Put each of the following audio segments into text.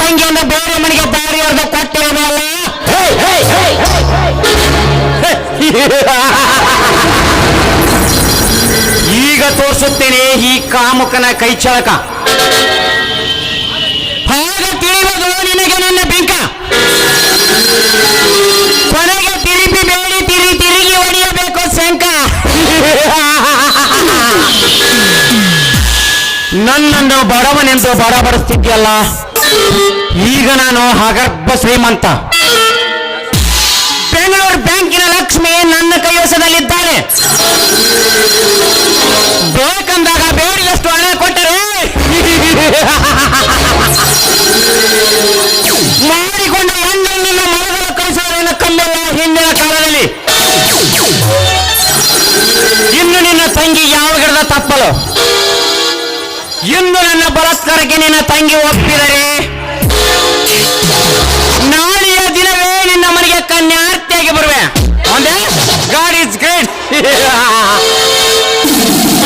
ತಂಗಿಯನ್ನ ಬೇರೆ ಮನೆಗೆ ದಾರಿ ಹೊಡೆದು ಕೊಟ್ಟಿರೋದಲ್ಲ ಈಗ ತೋರಿಸುತ್ತೇನೆ ಈ ಕಾಮುಕನ ಕೈ ಚಳಕ. ಹಾಗ ತಿಳಿಯುವುದು ನಿನಗೆ ನನ್ನ ಬಿಂಕ. ಕೊನೆಗೆ ತಿರುಪಿ ಬೇಡಿ ತಿರಿ ತಿರುಗಿ ಹೊಡೆಯಬೇಕು ಶಂಕ ನನ್ನನ್ನು ಬಡವನೆಂದು ಬಡಬಡಿಸ್ತಿದ್ಯಲ್ಲ. ಈಗ ನಾನು ಹಾಗರ್ಭ ಶ್ರೀಮಂತ. ಬೆಂಗಳೂರು ಬ್ಯಾಂಕಿನ ಲಕ್ಷ್ಮಿ ನನ್ನ ಕೈವಶದಲ್ಲಿದ್ದಾಳೆ ಬೇಕಂದಾಗ ಬೇಡಿದಷ್ಟು ಹಣ ಕೊಟ್ಟರೆ. ಮಾಡಿಕೊಂಡ ಹೆಣ್ಣನ್ನು ಮರಗಳ ಕಳಿಸುವುದನ್ನು ಕಂಬಲ್ಲ ಹಿಂದಿನ ಕಾಲದಲ್ಲಿ. ಇನ್ನು ನಿನ್ನ ತಂಗಿ ಯಾವ ಗಿಡದ ತಪ್ಪಲು? ಇಂದು ನನ್ನ ಬಲಾತ್ಕಾರಕ್ಕೆ ನಿನ್ನ ತಂಗಿ ಒಪ್ಪಿದರೆ ನಾಳೆಯ ದಿನವೇ ನಿನ್ನ ಮನೆಗೆ ಕನ್ಯಾರ್ತಿಯಾಗಿ ಬರುವೆ ಒಂದೇ ಗಾಡ್ ಇಸ್ ಗ್ರೇಟ್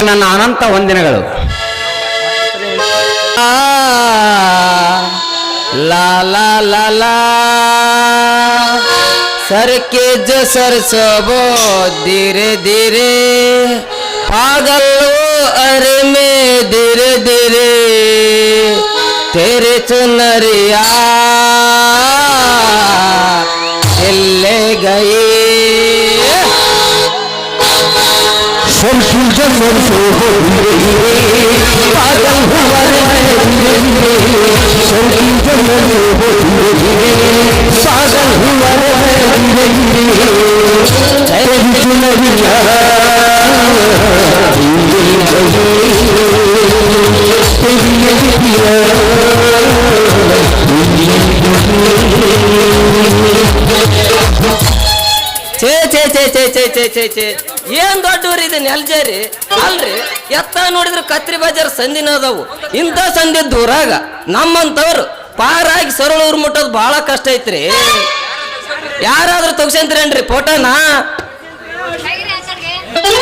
ನನ್ನ ಅನಂತ ವಂದನೆಗಳು ಆ, ಲಾ ಲಾ ಲಾ ಲಾ सर के जो सर सबो धीरे धीरे पागल वो अरे में धीरे धीरे तेरे चुनरिया हिलने गई। सुन सुन मन पागल सुन सुन मन ಛೇ ಛೇ ಛೇ ಛೇ ಛೇ ಚೇ ಚೇ ಚೇ ಏನ್ ದೊಡ್ಡ ಊರು ಇದೆ, ನೆಲ್ಜೇರಿ? ಅಲ್ರಿ, ಎತ್ತ ನೋಡಿದ್ರೆ ಕತ್ರಿ ಬಜಾರ್ ಸಂದಿನ ಅದಾವು. ಇಂಥ ಸಂದಿ ಊರಾಗ ನಮ್ಮಂತವ್ರು ಪಾರಾಗಿ ಸರಳೂರು ಮುಟ್ಟೋದು ಬಹಳ ಕಷ್ಟ ಐತ್ರಿ. ಯಾರಾದ್ರೂ ತಗ್ಸಂತೀರೇನ್ರಿ ಫೋಟೋನ? ಬರಿ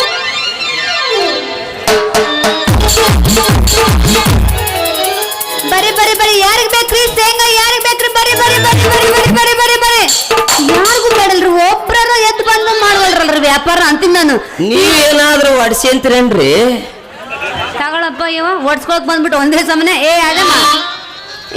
ಬರಿ ಬರಿ ಯಾರಿಗ ಬೇಕ್ರಿ ಶೇಂಗಾ ಯಾರಿಗ ಬೇಕ್ರಿ ಬರಿ ಬರಿ ಬರಿ ಬರಿ ಬರಿ ಬರಿ ಬರಿ ಬರಿ. ಯಾರಿಗೂ ಬೇಡಲ್ರಿ ಒಬ್ರಾರ ಎದ್ದು ಬಂದು ಮಾಡುವಲ್ರಲ್ರಿ ವ್ಯಾಪಾರ ಅಂತೀನಿ ನಾನು. ನೀವೇನಾದ್ರೂ ಅಂತೀರೇನ್ರಿ? ತಗೊಳಪ್ಪ ಇವ ಒಡ್ಸ್ಕೊಳಕ್ ಬಂದ್ಬಿಟ್ಟು ಒಂದೇ ಸಮನೆ. ಏ ಅದಮ್ಮ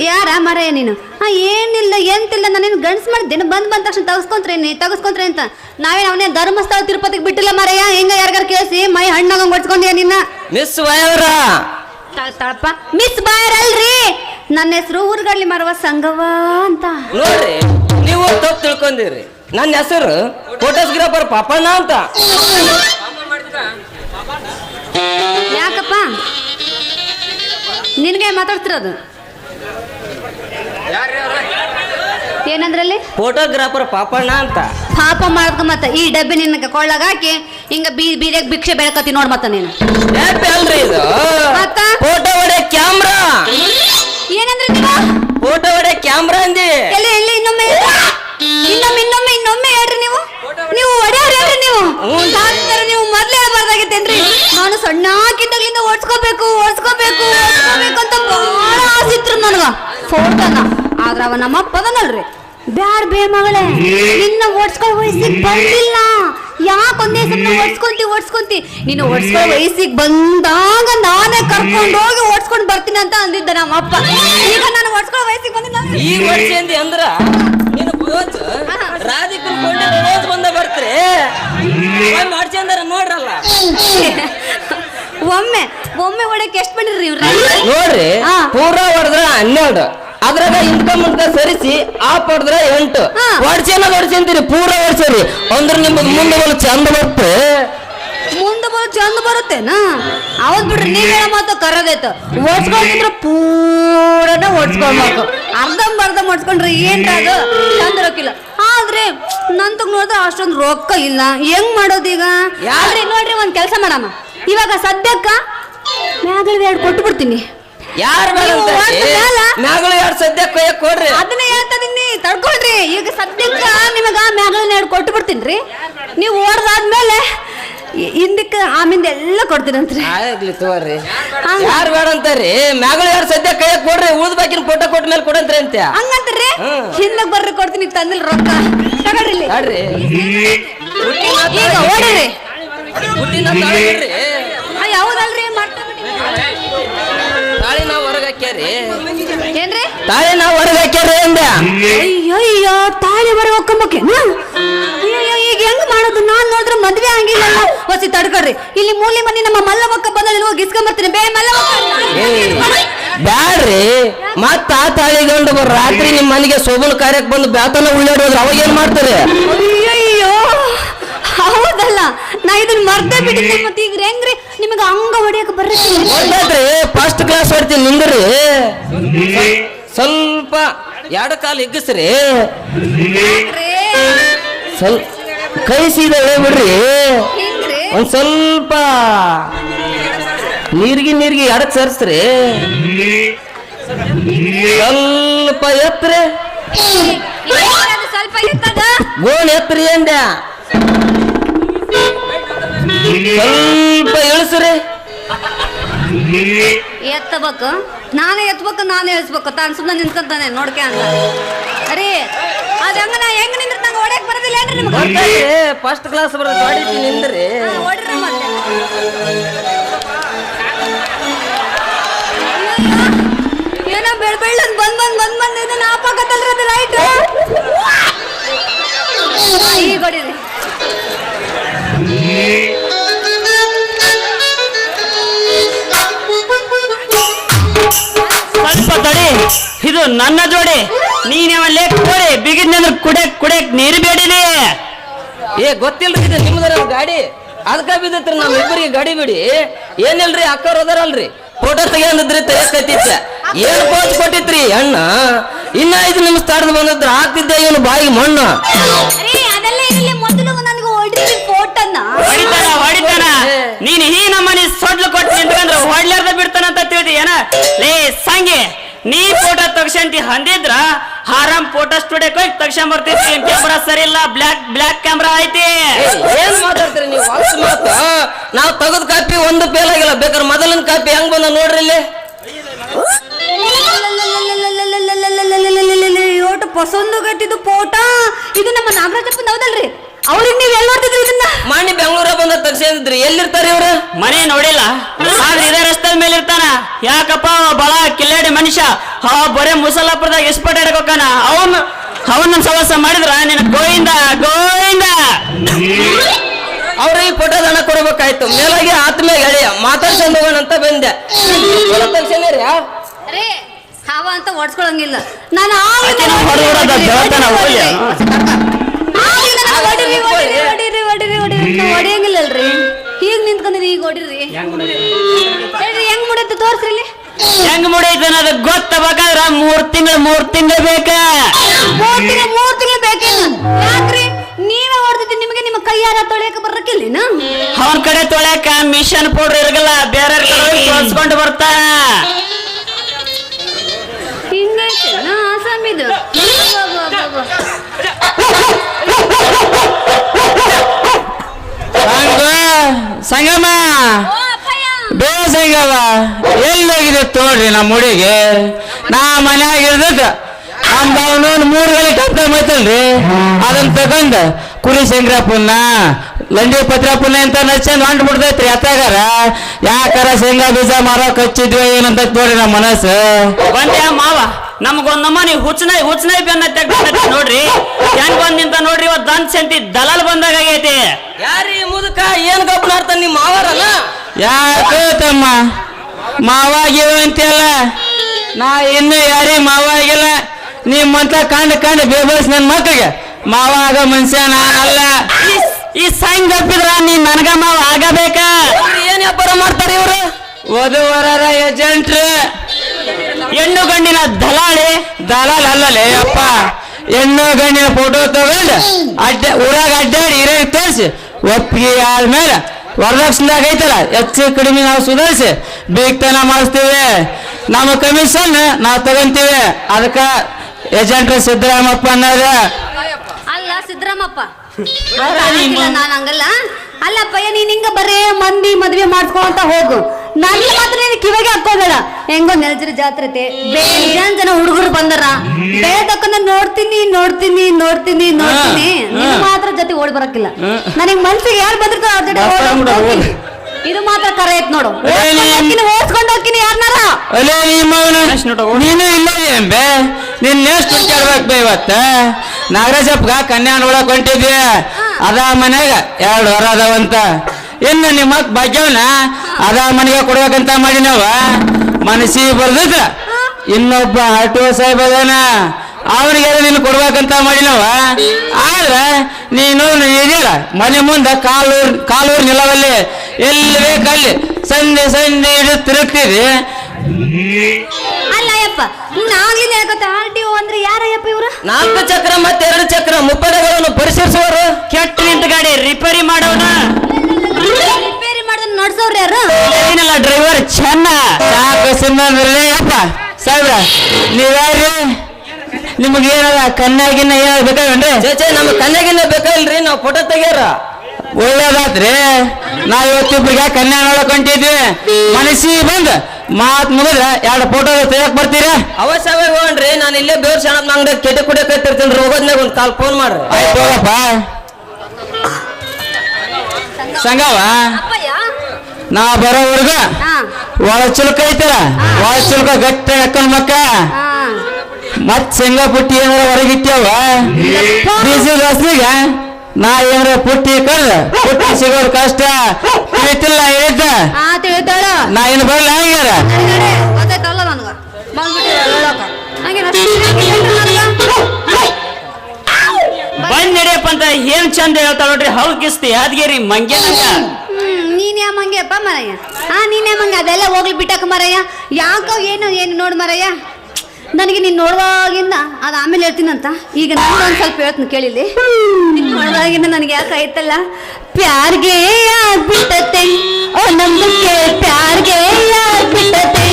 ಯಾರ ಮರ ನೀನು? ಹಾ ಏನಿಲ್ಲ ಎಂತಿಲ್ಲ ನಾನೇನು ಗಂಡ್ಸ್ ಮಾಡಿದ್ದೇನು ಬಂದ್ ಬಂದ ತಕ್ಷಣ ತಗಸ್ಕೊಂತ್ರೇನಿ ತಗಸ್ಕೊಂತ್ರೆ ಅಂತ? ನಾವೇನು ಅವನೇ ಧರ್ಮಸ್ಥಳ ತಿರುಪತಿಗೆ ಬಿಟ್ಟಿಲ್ಲ ಮರಯ್ಯ ಹೆಂಗ ಯಾರಿಗಾರ ಕೇಳಿಸಿ? ಮೈ ಹಣ್ಣಾಗ ಓಡಿಸ್ಕೊಂಡ್ಯ ನಿನ್ನ? ಮಿಸ್ ವಯವ್ರ ತಳಪ್ಪ. ಮಿಸ್ ಬಾಯರ್ ಅಲ್ರಿ ನನ್ನ ಹೆಸರು ಊರ್ಗಡ್ಲಿ ಮರವ ಸಂಗವ ಅಂತ. ನೋಡ್ರಿ ನೀವು ತಪ್ಪು ತಿಳ್ಕೊಂಡಿರಿ. ನನ್ನ ಹೆಸರು ಫೋಟೋಗ್ರಾಫರ್ ಪಾಪಣ್ಣ ಅಂತ. ಯಾಕಪ್ಪ? ನಿನ್ಗೆ ಮಾತಾಡ್ತಿರೋದು? ಏನಂದ್ರಲ್ಲಿ? ಫೋಟೋಗ್ರಾಫರ್ ಪಾಪಣ್ಣ ಅಂತ. ಪಾಪ ಮಾಡ್ಕ ಮತ್ತ ಈ ಡಬ್ಬಿ ನಿನ್ನ ಕೊಳ್ಳಾಗ ಹಾಕಿ ಹಿಂಗ ಬೀ ಬೀದಿಯಾಗ ಭಿಕ್ಷೆ ಬೆಳಕತಿ ನೋಡ್ ಮತ್ತ ನೀನು. ಅಲ್ರಿ ಇದು? ಮತ್ತ? ನಾನು ಓಡಿಸ್ಕೋಬೇಕು, ಓಡ್ಸ್ಕೋಬೇಕು ಓಡ್ಸ್ಕೋಬೇಕು ಅಂತ ಬಹಳ ಆಸಿತ್ರು ನನಗ. ಫೋಟೋನ. ಆದ್ರ ಅವ ನಮ್ಮ ಅಪ್ಪದನಲ್ರಿ ಬ್ಯಾಡ್ ಬೇ ಮಗಳೇ, ನಿನ್ನ ಓಡ್ಸ್ಕೊಳ್ಳೋ ವಯಸ್ಸಿಗೆ ಬಂದಿಲ್ಲ. ಯಾಕೆ ಒಂದೇ ಸಲ ಓಡ್ಸ್ಕೊಂತಿ ಓಡ್ಸ್ಕೊಂತಿ? ನೀನು ಓಡ್ಸ್ಕೊಳ್ಳೋ ವಯಸ್ಸಿಗೆ ಬಂದಾಗ ನಾನೇ ಕರ್ಕೊಂಡು ಹೋಗಿ ಓಡ್ಸ್ಕೊಂಡು ಬರ್ತೀನಿ ಅಂತ ಅಂದಿದ್ದ ನಮ್ಮ ಅಪ್ಪ ಈಗ ನಾನು ಓಡ್ಸ್ಕೊಳ್ಳೋ ವಯಸ್ಸಿಗೆ ಬಂದಿಲ್ಲ ಈ ವರ್ಷ ಅಂದಿ ಅಂದ್ರ ನೀನು ರೋಜ್ ಬಂದ ಬರ್ತ್ರಿ. ಮಾಡ್ಸಿ ಅಂದ್ರ, ನೋಡ್ರಲ್ಲ. ಒಮ್ಮೆ ಒಮ್ಮೆ ಹೊಡಕ್ಕೆ ಎಷ್ಟು ಬಂದಿರಿ ಇವ್ರ? ನೋಡ್ರಿ ಹಾ. ಪೂರಾ ಹೊಡೆದ್ರ ಹನ್ನೆರಡು. ಅದ್ರಾಗ ಇನ್ಕಮ್ ಅಂತ ಸರಿಸಿ ಆ ಹೊಡೆದ್ರ ಎಂಟು. ಹಾ. ಹೊಡ್ಸೇನ ಹೊಡ್ಸಂತೀರಿ ಪೂರ ಹೊಡ್ಸೇರಿ. ಅಂದ್ರೆ ನಿಮ್ಗೆ ಮುಂದೆ ಬಲ ಚಂದ ಬರುತ್ತೆ. ಮುಂದೆ ಬರೋ ಚಂದ ಬರುತ್ತೇನಾ? ಅವತ್ ಬಿಡ್ರಿ ನೀವ್ ಹೇಳೋ ಮಾತು ಕರದೈತ ಓಡ್ಸ್ಕೊಂಡ್ರೆ ಪೂರನ ಓಡ್ಸ್ಕೊಳ್ಬೇಕು ಅರ್ಧಂಬರ್ಧ ಓಡ್ಸ್ಕೊಂಡ್ರೆ ಏನ್ರ ಅದು? ಚಂದ ರೊಕ್ಕಿಲ್ಲ ಆದ್ರೆ ನಂತಗ್ ನೋಡಿದ್ರೆ ಅಷ್ಟೊಂದು ರೊಕ್ಕ ಇಲ್ಲ. ಹೆಂಗ್ ಮಾಡೋದೀಗ ಯಾರ್ರಿ ನೋಡ್ರಿ ಒಂದ್ ಕೆಲಸ ಮಾಡಮ್ಮ. ಇವಾಗ ಸದ್ಯಕ್ಕ ಮ್ಯಾಗಳು ಎರಡು ಕೊಟ್ಟು ಬಿಡ್ತೀನಿ ಯಾರು? ಮ್ಯಾಗಳು ಎರಡು ಸದ್ಯ ಕೊಯ್ಯಕ್ ಕೊಡ್ರಿ. ಅದನ್ನ ಹೇಳ್ತದೀನಿ ತಡ್ಕೊಳ್ರಿ. ಈಗ ಸದ್ಯಕ್ಕ ನಿಮಗ ಮ್ಯಾಗಳನ್ನ ಎರಡು ಕೊಟ್ಟು ಬಿಡ್ತೀನಿ ನೀವು ಓಡ್ದಾದ್ಮೇಲೆ ಹಿಂದಕ್ಕೆ ಆಮಿಂದ ಎಲ್ಲ ಕೊಡ್ತೀನಂತ್ರಿ. ಆಗ್ಲಿ ತಗೋರಿ. ಯಾರು ಬೇಡ ಅಂತಾರಿ ಮ್ಯಾಗಳು ಯಾರು ಸದ್ಯ ಕೈ ಕೊಡ್ರಿ? ಉಳ್ದ ಬಾಕಿನ ಕೊಟ್ಟ ಕೊಟ್ಟ ಮೇಲೆ ಕೊಡಂತ್ರಿ ಅಂತ ಹಂಗಂತ್ರಿ? ಹಿಂದಕ್ಕೆ ಹಿಂದಕ್ ಬರ್ರಿ ಕೊಡ್ತೀನಿ ತಂದಿಲ್ ರೊಕ್ಕ. ತಗೊಳ್ರಿ ಓಡಿರಿ ಏನ್ರಿ? ತಾಳಿ ನಾವು ಹೊರಗ್ ಹಾಕ್ಯಾರಿ ಅಂದ. ಅಯ್ಯೋ ಅಯ್ಯೋ ತಾಳಿ ಬರ ಹೋಗ್ಕೊಂಬಕೇನು ಅಯ್ಯೋ ಈಗ ಹೆಂಗ್ ಮಾಡೋದು? ನಾನ್ ನೋಡಿದ್ರೆ ಮದ್ವೆ ಆಗಿಲ್ಲ ಹೊಸಿ ತಡ್ಕೊಡ್ರಿ ಇಲ್ಲಿ ಮೂಲಿ ಮನಿ ನಮ್ಮ ಮಲ್ಲವಕ್ಕ ಬಂದಲ್ಲಿ ಹೋಗಿ ಇಸ್ಕೊಂಬರ್ತೀನಿ ಬೇ ಮಲ್ಲವಕ್ಕ ಬ್ಯಾಡ್ರಿ. ಮತ್ತ ಆ ತಾಳಿ ಗಂಡು ರಾತ್ರಿ ನಿಮ್ಮ ಮನೆಗೆ ಸೋಬಲ್ ಕಾರ್ಯಕ್ಕೆ ಬಂದು ಬ್ಯಾತನ ಉಳ್ಳಾಡೋದ್ರ ಅವಾಗ ಏನ್ ಮಾಡ್ತಾರೆ? ಅಯ್ಯಯ್ಯೋ ಹೌದಲ್ಲ. ನಾ ಇದನ್ನ ಮರ್ತೇ ಬಿಟ್ಟಿದ್ದೆ ಮತ್ತೆ ಈಗ ಹೆಂಗ್ರಿ? ನಿಮಗೆ ಅಂಗ ಹೊಡಿಯಕ್ ಬರ್ರಿ. ಫಸ್ಟ್ ಕ್ಲಾಸ್ ಹೊಡ್ತೀನಿ ನಿಂದ್ರಿ. ಸ್ವಲ್ಪ ಎರಡು ಕಾಲು ಹಿಗ್ಗಿಸ್ರಿ. ಸ್ವಲ್ಪ ಕೈ ಸೀದಾ ಬಿಡ್ರಿ. ಹೆಂಗ್ರಿ? ಒಂದ್ ಸ್ವಲ್ಪ ನೀರ್ಗಿ ನೀರ್ಗಿ ಎಡಕ್ ಸರ್ಸ್ರಿ. ಸ್ವಲ್ಪ ಎತ್ರಿ. ಅದು ಸ್ವಲ್ಪ ಎತ್ತದ? ಗೋಣ್ ಎತ್ರಿ ಅಂದ. ಸ್ವಲ್ಪ ಇಳಿಸ್ರಿ ಎತ್ತಬೇಕು. ನಾನೇ ಎತ್ಬೇಕು ನಾನೇ ಇಳಿಸ್ಬೇಕು ತಾನು ಸುಮ್ಮನೆ ನಿಂತ್ಕೊಂತಾನೆ ನೋಡ್ಕೆ ಅಂತ. ಅರೇ ಅದ ಹಂಗ ನಾ ಹೆಂಗ್ ನಿಂದಿರ್ತಾಗ ಓಡಕ್ ಬರೋದಿಲ್ಲ ಏನ್ರಿ ನಿಮ್ಗೆ? ಫಸ್ಟ್ ಕ್ಲಾಸ್ ಬರೋದು ಗಾಡಿ ನಿಂದ್ರಿ. ಹಾ, ಹೊಡ್ರಿ ಮತ್ತೆ. ಅಯ್ಯಯ್ಯೋ, ಏನೋ ಬೆಳ್ ಬೆಳ್ಳನ್ ಬಂದ್ ಬಂದ್ ಬಂದ್ ಬಂದ್ ಇದನ್ನ ಆಪಾಕತ್ತಲ್ರಿ ಅದು ಲೈಟ್ ಈಗ ಹೊಡೀರಿ ತಡಿ ಇದು ನನ್ನ ಜೋಡಿ. ನೀನೇ ಕೋಡಿ ಬಿಗಿದ್ನಂದ್ರೆ ಕುಡಕ್ ಕುಡಕ್ ನೀರು ಬೇಡಿಲಿ ಏ ಗೊತ್ತಿಲ್ರಿ ಇದು ನಿಮ್ದರ ಗಾಡಿ. ಅದಕ್ಕ ಬಿದ್ದತ್ರಿ ನಮ್ ಇಬ್ಬರಿಗೆ ಗಾಡಿ ಬಿಡಿ. ಏನಿಲ್ರಿ ಅಕ್ಕವ್ರ ಅದಾರಲ್ರಿ. ಫೋಟೋ ತೆಗಿಯಂದ್ರಿ ತೆಗಿಯಕ್ಕೈತಿತ್ತ ಏನ್ ಕೋಚ್ ಕೊಟ್ಟಿತ್ರಿ ಅಣ್ಣ? ಇನ್ನ ಐದು ನಿಮಿಷ ತಡೆದು ಬಂದಿದ್ರ ಹಾಕ್ತಿದ್ದೆ ಇವನು ಬಾಯಿ ಮಣ್ಣು. ಅರೇ ಅದೆಲ್ಲ ಇರಲಿ ಮೊದಲು ನನಗೆ ಹೊಡ್ರಿ ಫೋಟೋನ. ಹೊಡಿತಾನ ಹೊಡಿತಾನ. ನೀನ್ ಈ ನಮ್ಮನೆ ಸೊಡ್ಲು ಕೊಟ್ಟು ನಿಂತ್ಕೊಂಡ್ರೆ ಹೊಡ್ಲಾರ್ದ ಬಿಡ್ತಾನಂತ ತಿಳಿದಿ ಏನ? ಲೇ ಸಂಗಿ. ನೀ ಫೋಟೋ ತಗ್ಸಂತಿ ಹಂದಿದ್ರ ಹಾರಾಮ್ ಫೋಟೋ ಸ್ಟುಡಿಯೋಕ್ ಹೋಗಿ ತಗ್ಸಂಡ್ ಬರ್ತಿದ್ವಿ ಕ್ಯಾಮ್ರಾ ಸರಿ ಇಲ್ಲ ಬ್ಲಾಕ್ ಬ್ಲಾಕ್ ಕ್ಯಾಮ್ರಾ ಐತಿ. ಏನು ಮಾತಾಡ್ತೀರಿ ನೀವು? ಮಾತು ನಾವು ತೆಗೆದ ಕಾಪಿ ಒಂದು ಫೇಲ್ ಆಗಿಲ್ಲ. ಬೇಕಾದ್ರೆ ಮೊದಲಿನ ಕಾಪಿ ಹೆಂಗ್ ಬಂದ ನೋಡ್ರಿ ಇಲ್ಲಿ. ಪಸಂದು ಗಟ್ಟಿದ್ದು ಫೋಟೋ ಇದು ನಮ್ಮ ನಾಗರಾಜಪ್ಪನ ಹೌದಲ್ರಿ ಅವ್ರಿಗೆ ನೀವು ಎಲ್ಲಿ ನೋಡ್ತಿದ್ರಿ ಇದನ್ನ ಮಣ್ಣಿ ಬೆಂಗಳೂರ ಬಂದ ತರ್ಸಿದ್ರಿ ಎಲ್ಲಿರ್ತಾರೆ ಇವ್ರು? ಮನೆ ನೋಡಿಲ್ಲ. ಆದ್ರೆ ಇದೇ ರಸ್ತೆ ಮೇಲೆ ಇರ್ತಾನ. ಯಾಕಪ್ಪ ಅವ ಬಳ ಕಿಲ್ಲಾಡಿ ಮನುಷ್ಯ. ಅವ ಬರೇ ಮುಸಲಾಪುರದಾಗ ಎಸ್ಪಟ್ ಹಿಡ್ಕೋಕಾನ ಅವನ್ ಅವನ ಸವಾಸ ಮಾಡಿದ್ರ ನಿನ್ನ ಗೋವಿಂದ ಗೋವಿಂದ! ಅವ್ರಿಗೆ ಪೋಟೋ ಹಣ ಕೊಡ್ಬೇಕಾಯ್ತು. ಮೇಲಾಗಿ ಆತ್ಮೇಲೆ ಗೆಳೆಯ ಮಾತಾಡ್ಸಂದ್ ಹೋಗೋಣ ಅಂತ ಬಂದೆ. ಅರೇ ಹಾವ ಅಂತ ಓಡಿಸ್ಕೊಳಂಗಿಲ್ಲ. ನಾನು ಆಕೆ ನಾವು ಹೊರಗಡೆ ದೇವತನ ಹೋಗ್ಲಿ. ಹೊಡಿರಿ ಹೊಡಿರಿ ಹೊಡಿರಿ ಹೊಡಿರಿ ಹೊಡಿರಿ ಹೊಡಿಯಂಗಿಲ್ಲಲ್ರಿ ಈಗ ನಿಂತ್ಕೊಂಡಿರಿ ಈಗ ಹೊಡಿರಿ ಹೇಳ್ರಿ ಹೆಂಗ್ ಮುಡಿಯುತ್ತೆ ತೋರ್ಸ್ರಿ ಇಲ್ಲಿ ಹೆಂಗ್ ಮುಡೈತೆ ಅನ್ನೋದು ಗೊತ್ತಬೇಕಾದ್ರ ಮೂರ್ ತಿಂಗಳು ಮೂರ್ ತಿಂಗಳು ಬೇಕ ಮೂರ್ ತಿಂಗಳು ಮೂರ್ ತಿಂಗಳು ಬೇಕೇನು ಯಾಕ್ರಿ ನೀವೇ ಹೊಡ್ದಿದ್ದು ನಿಮಗೆ ನಿಮ್ಮ ಕೈ ಯಾರ ತೊಳೆಯಕ್ಕೆ ಅವ್ರ ಅವನ್ ಕಡೆ ತೊಳೆಯಕ ಮಿಷನ್ ಪೌಡರ್ ಇರಗಲ್ಲ ಬೇರೆ ಕಡೆ ಹೋಗಿ ತೊಳ್ಸ್ಕೊಂಡು ಬರ್ತಾ ಹಿಂಗೈತೆ ನಾ ಆಸಾಮಿದು ಸಂಗಮ ಬೇ ಸಂಗಮ ಎಲ್ಲೋಗಿದೆ ತೋಡ್ರಿ ನಮ್ಮ ಹುಡುಗಿ ನಾ ಮನ್ಯಾಗ ಇರ್ದಕ್ಕ ನಮ್ದು ಅವನೊಂದು ಮೂರು ಗಲಿ ಕಪ್ಪ ಮೈತಲ್ರಿ ಅದನ್ನ ತಗೊಂಡ್ ಕುರಿ ಶಂಕರಪ್ಪನ್ನ ಲಂಡಿ ಪತ್ರ ಪುಣ್ಯ ಅಂತ ನಚ್ಚಂದ್ ಹೊಂಟ್ ಬಿಡ್ತೈತ್ರಿ ಅತ್ತಾಗಾರ ಯಾಕಾರ ಶೇಂಗಾ ಬೀಜ ಮಾರೋಕ್ ಹಚ್ಚಿದ್ವಿ ಏನಂತ ನೋಡ್ರಿ ನಮ್ಮ ಮನಸ್ಸು. ಬಂದ್ಯಾ ಮಾವ? ನಮ್ಗೊಂದ್ ನಮನಿ ಹುಚ್ಚನೈ ಹುಚ್ಚನೈ ಬೆನ್ನ ತೆಗ್ದ ನೋಡ್ರಿ. ಹೆಂಗ್ ಬಂದ್ ನಿಂತ ನೋಡ್ರಿ ಇವತ್ ದನ್ ಸಂತಿ ದಲಾಲ್ ಬಂದಾಗ ಆಗೈತಿ. ಯಾರಿ ಮುದುಕ? ಏನ್ ಗಪ್ ಮಾಡ್ತಾನ ನಿಮ್ಮ ಮಾವರಲ್ಲ? ಯಾಕೆ ತಮ್ಮ? ಮಾವಾಗಿವ ಅಂತೆಲ್ಲ ನಾ ಇನ್ನು ಯಾರಿ ಮಾವ ಆಗಿಲ್ಲ ನಿಮ್ಮಂತ ಕಂಡು ಕಂಡು ಬೇಬಸ್ ನನ್ನ ಮಕ್ಳಿಗೆ. ಮಾವ ಆಗ ಮನುಷ್ಯ ನಾನಲ್ಲ ಈ- ಸೈನ್ ತಪ್ಪಿದ್ರ ನೀನ್ ನನಗ ಮಾವ ಆಗಬೇಕ? ಏನ್ ವ್ಯಾಪಾರ ಮಾಡ್ತಾರೆ ಇವ್ರು? ವಧುವರರ ಏಜೆಂಟ್ರು ಹೆಣ್ಣು ಗಂಡಿನ ದಲಾಳಿ. ದಲಾಲ್ ಅಲ್ಲಲೇ ಅಪ್ಪ. ಹೆಣ್ಣು ಗಂಡಿನ ಫೋಟೋ ತಗೊಂಡು ಅಡ್ಡ ಊರಾಗ ಅಡ್ಡಾಡಿ ಇರೇ ತೋರಿಸಿ. ಒಪ್ಪಿಗೆ ಆದ್ಮೇಲೆ ವರದಕ್ಷಿಣದಾಗ ಐತಲ್ಲ ಹೆಚ್ಚು ಕಡಿಮೆ ನಾವು ಸುಧಾರಿಸಿ. ಬೇಗತನ ಮಾಡಿಸ್ತೀವಿ. ನಮ್ಮ ಕಮಿಷನ್ ನಾವು ತಗೊಂತೀವಿ. ಅದಕ್ಕೆ ಏಜೆಂಟ್ರು ಸಿದ್ದರಾಮಪ್ಪ ಅನ್ನೋದು. ಅಲ್ಲ ಸಿದ್ದರಾಮಪ್ಪ ನಾನು ಹಂಗಲ್ಲ ಅಲ್ಲಪ್ಪಯ್ಯ ನೀನ್ ಹಿಂಗ ಬರೇ ಮಂದಿ ಮದ್ವೆ ಮಾಡ್ಸ್ಕೊಂತ ಹೋಗು. ನನ್ನ ಮಾತ್ರ ನೀನು ಹಾಕೋಬೇಡ. ಹೆಂಗೋ ನೆಲಜರ ಜಾತ್ರೆ ಬೇಜಾನ್ ಜನ ಹುಡುಗರು ಬಂದಾರ. ಬೇದಕ್ಕನ್ನ ನೋಡ್ತೀನಿ ನೋಡ್ತೀನಿ ನೋಡ್ತೀನಿ ನೋಡ್ತೀನಿ. ನಿನ್ ಮಾತ್ರ ಜೊತೆ ಓಡಿ ಬರಕಿಲ್ಲ ನನಗೆ ಮನ್ಸಿಗೆ ಯಾರು ಬಂದಿರ್ತಾರ ಅವ್ರ ಜೊತೆ ಓಡ್ ಹೋಗ್ತೀನಿ. ಇದು ಮಾತ್ರ ಕರೆ ಐತ್ ನೋಡು. ನೀ- ಹೋಗ್ತೀನಿ ಓಡ್ಸ್ಕೊಂಡು ಹೋಗ್ತೀನಿ ಯಾರನ್ನಾರ ಅಲ್ಲೇ ನೀನು ಇಲ್ಲ ಏನ್ ನಿನ್ ನೆಕ್ಸ್ಟ್ ಹುಡುಕಾಡ್ಬೇಕು ಬೇ ಇವತ್ತ. ನಾಗರಾಜಪ್ಪಗ ಕನ್ಯಾ ನೋಡಕ್ ಹೊಂಟಿದ್ವಿ. ಅದ ಮನ್ಯಾಗ ಎರಡು ವರ ಅದಾವಂತ. ಇನ್ನು ನಿಮ್ಮ ಭಾಗ್ಯವನ ಅದ ಮನೆಗೆ ಕೊಡ್ಬೇಕಂತ ಮಾಡಿನವ ಮನಸ್ಸಿಗೆ ಬರ್ದಿದ್ರ ಇನ್ನೊಬ್ಬ ಆಟೋ ಸಾಹೇಬ್ ಅದಾನ. ಅವನಿಗೆ ನೀನು ಕೊಡ್ಬೇಕಂತ ಮಾಡಿನವ ಆದ್ರೆ ನೀನು ಇದೆಯಲ್ಲ ಮನೆ ಮುಂದೆ ಕಾಲೂರ್ ಕಾಲೂರ್ ನಿಲವಲ್ಲಿ ಎಲ್ಲಿ ಬೇಕಲ್ಲಿ ಸಂಜೆ ಸಂಜೆ ಹಿಡಿದು ತಿರುಗ್ತಿದಿ ಅಲ್ಲ ಅಯ್ಯಪ್ಪ ನಾಗ್ಲಿಂದ ಹೇಳ್ಕೊತ ಆರ್ ಟಿ ಓ ಅಂದ್ರೆ ಯಾರಯ್ಯಪ್ಪ ಇವರು? ನಾಲ್ಕು ಚಕ್ರ ಮತ್ತೆ ಎರಡು ಚಕ್ರ ಮುಪ್ಪಡೆಗಳನ್ನು ಪರಿಶೀಲಿಸುವರು. ಕೆಟ್ಟ ನಿಂತ ಗಾಡಿ ರಿಪೇರಿ ಮಾಡೋನ ರಿಪೇರಿ ಮಾಡಿದ್ರೆ ನಡ್ಸೋರು ಯಾರು? ಏನಿಲ್ಲ ಡ್ರೈವರ್ ಚೆನ್ನ. ಸಾಕು ಸುಮ್ಮನೆ ಅಪ್ಪ ಸಾಹೇಬ್ರ ನೀವ್ಯಾರು ನಿಮಗೆ ಏನದ ಕನ್ನಾಗಿನ್ನ ಏನಾದ್ರು ಬೇಕಾವೇನ್ರಿ? ಚೇ ಚೇ ನಮ್ಮ ಕನ್ಯಾಗಿನ್ನ ಬೇಕಲ್ರಿ ನಾವು ಫೋಟೋ ತೆಗಿಯಾರ. ಒಳ್ಳೇದಾತ್ರಿ. ನಾವ್ ಇವತ್ತಿಬ್ರಿಗೆ ಕನ್ಯಾ ನೋಡಕ್ ಹೊಂಟಿದ್ವಿ. ಮನಸ್ಸಿಗೆ ಬಂದ್ ಮಾತ್ ಮುಗಿದ್ರ ಎರಡು ಫೋಟೋ ತೆಗಿಯಕ್ ಬರ್ತೀರಾ? ಅವಶ್ಯವಾಗಿ ಹೋಗ್ರಿ ನಾನು ಇಲ್ಲೇ ಬೇರೆ ಶಾಣದ ಅಂಗಡಿ ಕೆಟ್ಟ ಕುಡಿಯಕತ್ತಿರ್ತೀನಿ ಹೋಗೋದ್ನಾಗ ಒಂದು ಕಾಲ್ ಫೋನ್ ಮಾಡ್ರಿ. ಆಯ್ತು ಹೋಗಪ್ಪ ಸಂಗವ ಅಪ್ಪಯ್ಯ? ನಾ ಬರೋವರ್ಗ ಹಾ. ಒಳ ಚುಲ್ಕ ಐತಲ್ಲ? ಒಳ ಚುಲ್ಕ ಗಟ್ಟ ಹಾಕೊಂಡ್ ಮಕ್ಕ? ಹಾ. ಮತ್ ಶೇಂಗಾ ಪುಟ್ಟಿ ಏನಾರ ಹೊರಗಿಟ್ಟ್ಯಾವ ಬೀಜದ ಹಸ್ನಿಗ ನಾ ಏನ್ರ ಪುಟ್ಟಿ ಕಳ್ ಪುಟ್ಟಿ ಸಿಗೋದು ಕಷ್ಟ ತಿಳಿತಿಲ್ಲ ಹೇಳಿದ್ದ. ಹಾ ತಿಳಿತಾಳ. ನಾ ಏನು ಬರಲ್ಲ ಹಂಗಾರ ಗೊತ್ತಾಯ್ತಲ್ಲ ನನಗ. ಬಂದ್ಬಿಟ್ಟಿಲ್ಲ ಹೇಳೋಕ ಹಂಗೆ ನಡ್ಸ್ತೀನಿ ಬಂದ್ ನಡಿಯಪ್ಪ ಅಂತ ಏನ್ ಚಂದ ಹೇಳ್ತಾಳ ನೋಡ್ರಿ. ಹೌದ್ ಕಿಸ್ತಿ ಯಾದಗಿರಿ ಮಂಗೆ ಅಂತ. ನೀನ್ ಯಾ ಮಂಗೆ ಅಪ್ಪ ಮರಯ್ಯ? ಹಾ ನೀನ್ ಯಾ ಮಂಗೆ ಅದೆಲ್ಲ ಹೋಗ್ಲಿ ಬಿಟ್ಟಕ್ಕ ಮರಯ್ಯ. ಯಾಕೋ ಏನು ಏನು ನೋಡ್ ಮರಯ್ಯ. ನನಗೆ ನೀನ್ ನೋಡುವಾಗಿಂದ ಅದು ಆಮೇಲೆ ಹೇಳ್ತೀನಂತ. ಈಗ ನಾನು ಒಂದ್ ಸ್ವಲ್ಪ ಹೇಳ್ತೀನಿ ಕೇಳಿಲಿ ನೀನು ನೋಡುವಾಗಿಂದ ನನಗೆ ಯಾಕೆ ಆಯ್ತಲ್ಲ? ಪ್ಯಾರ್ಗೆ ಆಗ್ಬಿಟ್ಟತೆ. ಓ ನಂಬಿಕೆ ಪ್ಯಾರ್ಗೆ ಆಗ್ಬಿಟ್ಟತೆ.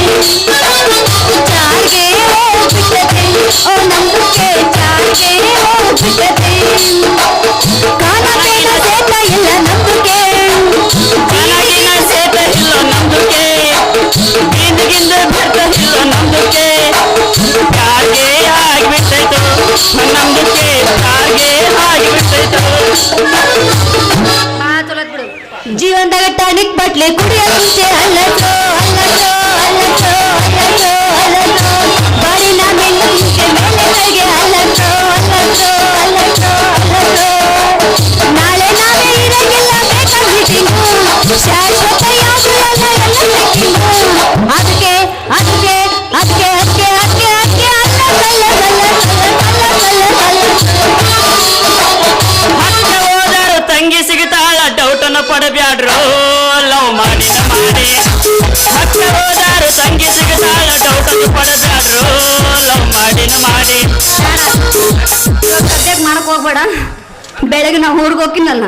ಊರಿಗೆ ಹೋಗಿನಲ್ಲ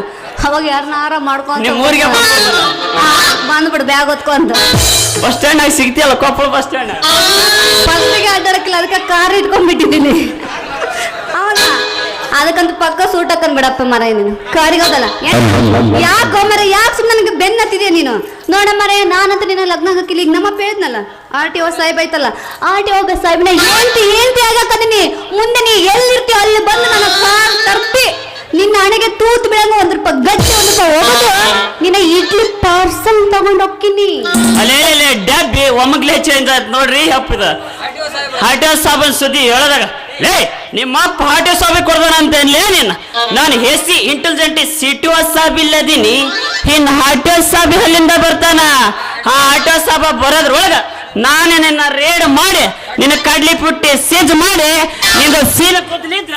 ಅವಾಗ ಯಾರನ್ನಾರ ಮಾಡ್ಕೊಂಡು ನಿಮ್ ಊರಿಗೆ ಬಂದ್ಬಿಡು. ಬ್ಯಾಗ್ ಹೊತ್ಕೊಂತ. ಬಸ್ ಸ್ಟ್ಯಾಂಡ್ ಆಗಿ ಸಿಗ್ತಿಯಲ್ಲ ಕೊಪ್ಪಳ ಬಸ್ ಸ್ಟ್ಯಾಂಡ್ ಫಸ್ಟಿಗೆ ಅಡ್ಡಾಡಕ್ಕಿಲ್ಲ ಅದಕ್ಕೆ ಕಾರ್ ಇಟ್ಕೊಂಡ್ಬಿಟ್ಟಿದ್ದೀನಿ ಹೌದಾ? ಅದಕ್ಕಂತ ಪಕ್ಕ ಸೂಟ್ ಹಾಕೊಂಡ್ ಬಿಡಪ್ಪ ಮರ ನೀನು. ಕಾರಿಗೆ ಹೋದಲ್ಲ. ಯಾಕೋ ಮರ ಯಾಕೆ ಸುಮ್ಮನೆ ನನಗೆ ಬೆನ್ನ ಹತ್ತಿದೆ ನೀನು? ನೋಡ ಮರ ನಾನಂತ ನಿನ್ನ ಲಗ್ನ ಹಾಕಿಲ್ಲ ಈಗ ನಮ್ಮ ಹೇಳಿದ್ನಲ್ಲ. ಆರ್ ಟಿ ಒ ಸಾಹೇಬ್ ಐತಲ್ಲ ಆರ್ ಟಿ ಒ ಸಾಹೇಬ್ನ ಹೇಳ್ತಿ ಏಂತಿ ಆಗಕ್ಕದೀನಿ ಮುಂದೆ ನೀ ಎಲ್ಲಿರ್ತೀಯ ಅಲ್ಲಿ ಬಂದು ನನ್ನ ಕಾರ್ ತರ್ಪಿ ನಿನ್ನ ಹಣೆಗೆ ತೂತು ಬೀಳಂಗ ಒಂದ್ ರೂಪಾಯಿ ಗಜ್ಜೆ ಒಂದ್ ರೂಪಾಯಿ ನಿನ್ನ ಇಡ್ಲಿ ಪಾರ್ಸಲ್ ತಗೊಂಡ್ ಹೋಗ್ತೀನಿ ಅಲ್ಲೇ ಡಬ್ಬಿ ಒಮ್ಮಗ್ಲೇ ಚೇಂಜ್ ಆಯ್ತು ನೋಡ್ರಿ ಹಪ್ಪಿದ ಹಾಟೋ ಸಾಬನ್ ಸುದ್ದಿ ಹೇಳದಾಗ, ಲೇ, ನಿಮ್ಮ ಅಪ್ಪ ಹಾಟೋ ಸಾಬಿ ಕೊಡ್ದಾನ ಅಂತ ಏನ್ಲೇ ನಿನ್ನ ನಾನು ಹೆಸಿ ಇಂಟೆಲಿಜೆಂಟ್ ಸಿಟಿ ಸಾಬ್ ಇಲ್ಲದೀನಿ. ಇನ್ ಹಾಟೋ ಸಾಬಿ ಅಲ್ಲಿಂದ ಬರ್ತಾನ. ಆ ಆಟೋ ಸಾಬ ಬರೋದ್ರೊಳಗ ನಾನೇ ನಿನ್ನ ರೇಡ್ ಮಾಡಿ ನಿನ್ನ ಕಡ್ಲಿ ಪುಟ್ಟಿ ಸಿಜ್ ಮಾಡಿ ನಿಂದು ಸೀಲ ಕೂತ್ಲಿದ್ರ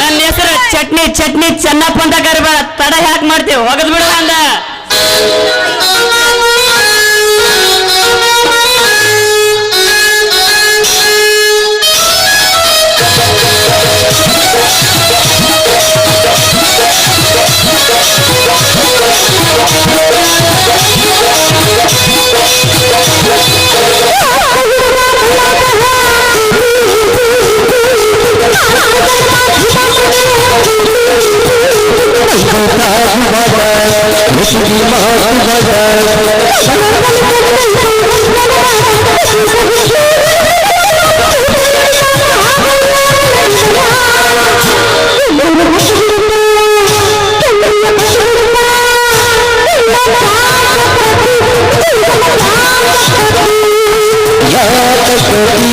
ನನ್ನ ಹೆಸರು ಚಟ್ನಿ ಚಟ್ನಿ ಚೆನ್ನಪ್ಪ ಅಂತ ಕರಿಬೇಡ. ತಡ ಯಾಕೆ ಮಾಡ್ತೀವಿ ಹೋಗದ್ ಬಿಡ ಅಂದ.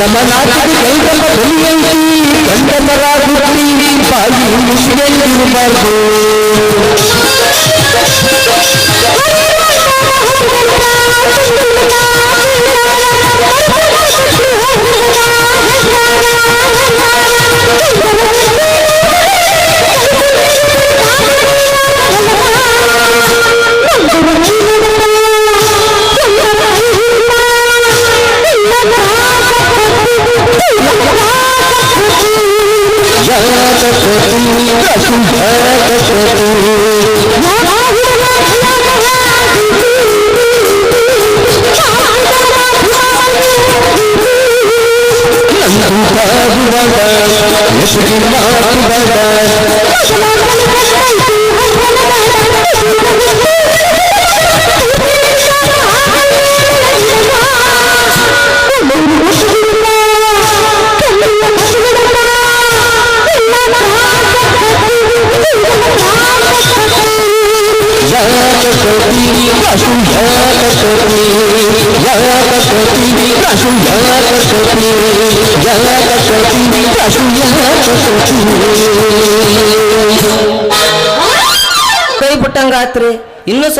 நம்ம நாட்டுக்கு கைதம்ப வெளியேற்றி கண்டமரா குட்டி பாதி பார்ப்போம்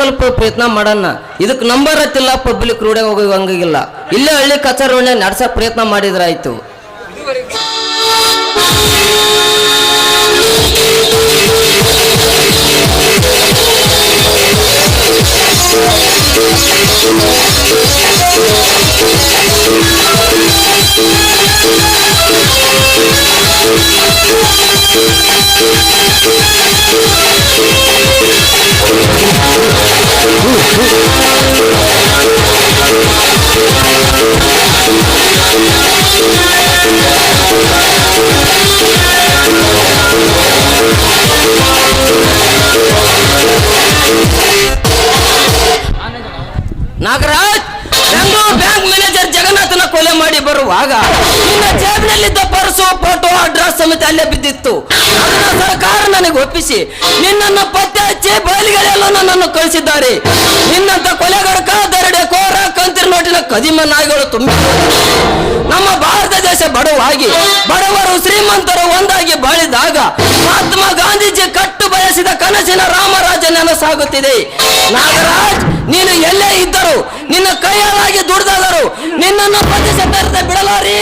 ಸ್ವಲ್ಪ ಪ್ರಯತ್ನ ಮಾಡೋಣ ಇದಕ್ಕೆ ನಂಬರ್ ಹತ್ತಿಲ್ಲ ಪಬ್ಲಿಕ್ ರೋಡೆ ಹೋಗಿ ಹಂಗಿಲ್ಲ. ಇಲ್ಲೇ ಹಳ್ಳಿ ಕಚೇರಿ ನಡ್ಸಕ್ ಪ್ರಯತ್ನ ಮಾಡಿದ್ರಾಯ್ತು. ನಾಗರಾಜ್ ಬೆಂಗಳೂರು ಬ್ಯಾಂಕ್ ಮ್ಯಾನೇಜರ್ ಜಗನ್ನಾಥನ ಕೊಲೆ ಮಾಡಿ ಬರುವಾಗ ನಿನ್ನ ಜೇಬಿನಲ್ಲಿದ್ದ ಪರ್ಸು ಫೋಟೋ ಅಡ್ರೆಸ್ ಸಮೇತ ಅಲ್ಲೇ ಬಿದ್ದಿತ್ತು. ಸರ್ಕಾರ ನನಗೆ ಒಪ್ಪಿಸಿ, ನಿನ್ನನ್ನು ಪತ್ತೆ ಹಚ್ಚಿ ಬಯಲಿಗಳೆಲ್ಲ ನನ್ನನ್ನು ಕಳಿಸಿದ್ದಾರೆ. ನಿನ್ನಂತ ಕೊಲೆಗಡಕ ದರಡೆ ಕೋರ, ಕಂತಿರ ನೋಟಿನ ಕದಿಮ ನಾಯಿಗಳು ತುಂಬಿ ನಮ್ಮ ಭಾರತ ದೇಶ ಬಡವಾಗಿ, ಬಡವರು ಶ್ರೀಮಂತರು ಒಂದಾಗಿ ಬಾಳಿದಾಗ ಮಹಾತ್ಮ ಗಾಂಧೀಜಿ ಕಟ್ಟು ಬಯಸಿದ ಕನಸಿನ ರಾಮರಾಜ ನೆನಸಾಗುತ್ತಿದೆ. ನಾಗರಾಜ್, ನೀನು ಎಲ್ಲೇ ಇದ್ದರು ನಿನ್ನ ಕೈಯಾಳಾಗಿ ದುಡ್ದಾದರು. ನಿನ್ನನ್ನು ಪ್ರತಿಶತ ಬಿಡಲಾರಿ.